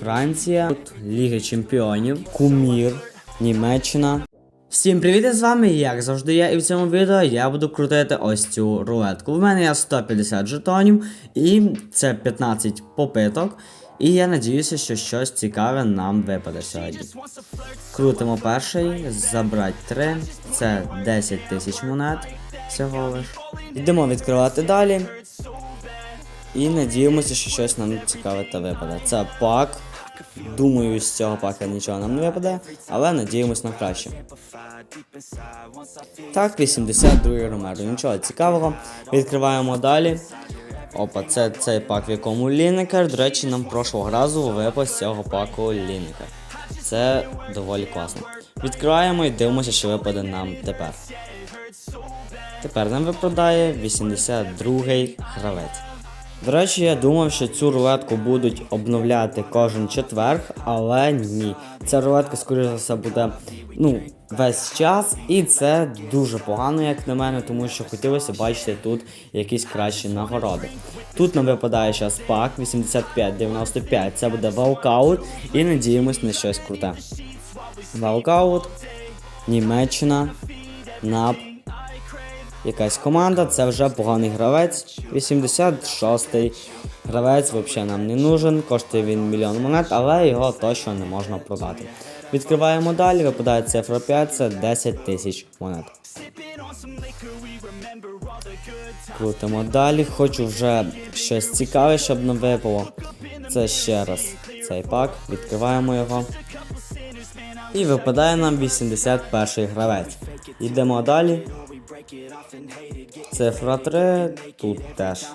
Франція, Ліги Чемпіонів, Кумір, Німеччина. Всім привіт, з вами як завжди я, і в цьому відео я буду крутити ось цю рулетку. В мене є 150 жетонів, і це 15 попиток. І я надіюся, що щось цікаве нам випаде сьогодні. Крутимо перший, забрати 3, це 10 тисяч монет всього лиш. Йдемо відкривати далі. І надіємося, що щось нам цікаве та випаде. Це пак. Думаю, з цього пака нічого нам не випаде, але надіємось на краще. Так, 82 Ромеро. Нічого цікавого. Відкриваємо далі. Опа, це цей пак, в якому Лінекер. До речі, нам прошлого разу випав з цього паку Лінекер. Це доволі класно. Відкриваємо і дивимося, що випаде нам тепер. Тепер нам випадає 82-й гравець. До речі, я думав, що цю рулетку будуть обновляти кожен четверг, але ні. Ця рулетка, скоріше за все, буде ну, весь час, і це дуже погано, як на мене, тому що хотілося бачити тут якісь кращі нагороди. Тут нам випадає зараз пак 85-95, це буде валкаут, і надіємось на щось круте. Валкаут, Німеччина, НАП, якась команда, це вже поганий гравець. 86-й гравець взагалі нам не нужен, коштує він мільйон монет, але його точно не можна продати. Відкриваємо далі, випадає цифра 5, це 10 тисяч монет. Крутимо далі, хочу вже щось цікаве, щоб нам випало. Це ще раз цей пак, відкриваємо його. І випадає нам 81 гравець. Йдемо далі. Цифра 3, тут теж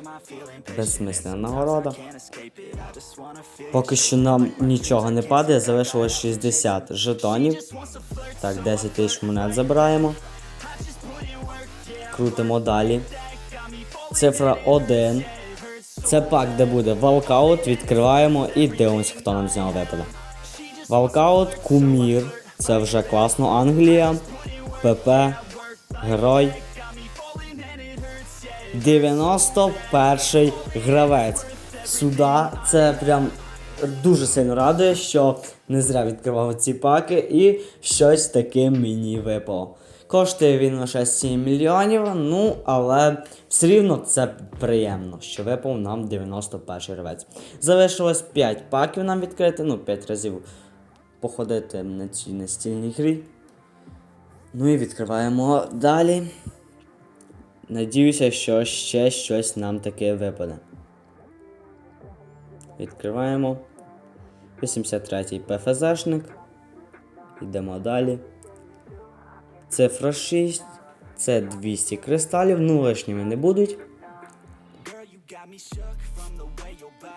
безсмисленна нагорода. Поки що нам нічого не падає, залишилось 60 жетонів. Так, 10 тисяч монет забираємо. Крутимо далі. Цифра 1. Це пак, де буде валкаут, відкриваємо і дивимося, хто нам з нього випаде. Валкаут, кумір. Це вже класно. Англія. ПП. Герой. 91 гравець. Сюда це прям дуже сильно радує, що не зря відкривав ці паки і щось таке мені випало. Коштує він лише 7 мільйонів, ну але все рівно це приємно, що випав нам 91 гравець. Залишилось 5 паків нам відкрити, ну 5 разів походити на цій настільній грі. Ну і відкриваємо далі. Надіюся, що ще щось нам таке випаде. Відкриваємо. 83-й ПФЗшник. Йдемо далі. Цифра 6. Це 200 кристалів, ну лишніми не будуть.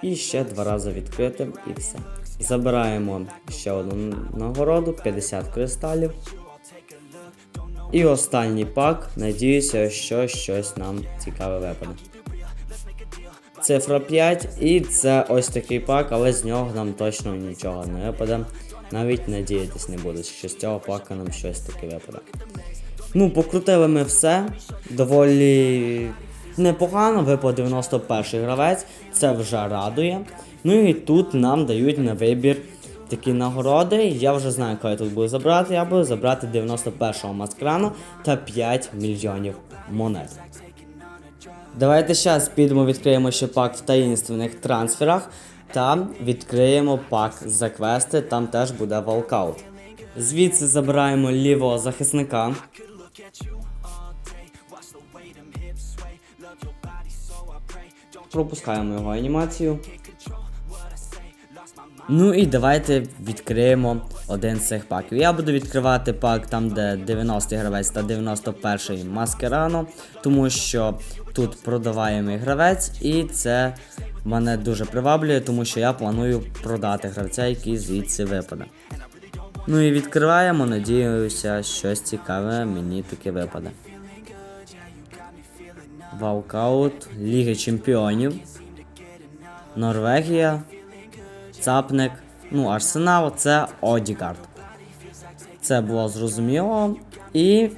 І ще два рази відкрити і все. Забираємо ще одну нагороду, 50 кристалів. І останній пак. Надіюся, що щось нам цікаве випаде. Цифра 5, і це ось такий пак, але з нього нам точно нічого не випаде. Навіть надіятись не буду, що з цього пака нам щось таке випаде. Ну, покрутили ми все. Доволі непогано, випав 91 гравець, це вже радує. Ну і тут нам дають на вибір такі нагороди. Я вже знаю, коли я тут буду забрати. Я буду забрати 91-го маскрана та 5 мільйонів монет. Давайте зараз підемо відкриємо ще пак в таїнственних трансферах та відкриємо пак за квести, там теж буде волкаут. Звідси забираємо лівого захисника. Пропускаємо його анімацію. Ну і давайте відкриємо один з цих паків. Я буду відкривати пак там, де 90-й гравець та 91-й маскерано, тому що тут продаваємий гравець, і це мене дуже приваблює, тому що я планую продати гравця, який звідси випаде. Ну і відкриваємо, надіюся, щось цікаве мені таки випаде. Валкаут, Ліги Чемпіонів, Норвегія, Цапник, ну, Арсенал це Одігард. Це було зрозуміло. І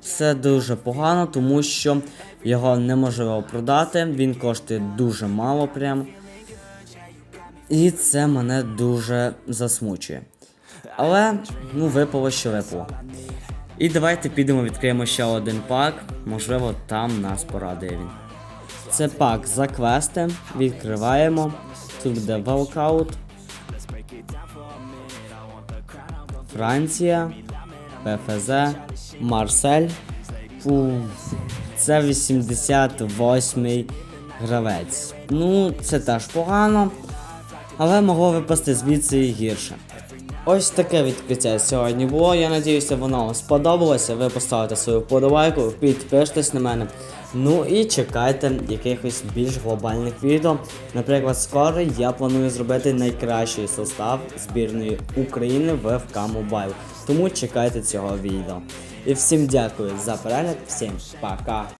це дуже погано, тому що його неможливо продати. Він коштує дуже мало прям. І це мене дуже засмучує. Але, ну, випало, що випало. І давайте підемо відкриємо ще один пак. Можливо, там нас порадує він. Це пак за квести. Відкриваємо. Тут буде Walkout. Франція. ПФЗ. Марсель. Фу. Це 88-й гравець. Ну, це теж погано. Але могло випасти звідси і гірше. Ось таке відкриття сьогодні було. Я надіюся, воно вам сподобалося. Ви поставите свою вподобайку, підпишитесь на мене. Ну і чекайте якихось більш глобальних відео. Наприклад, скоро я планую зробити найкращий состав збірної України в FK Mobile. Тому чекайте цього відео. І всім дякую за перегляд, всім пока.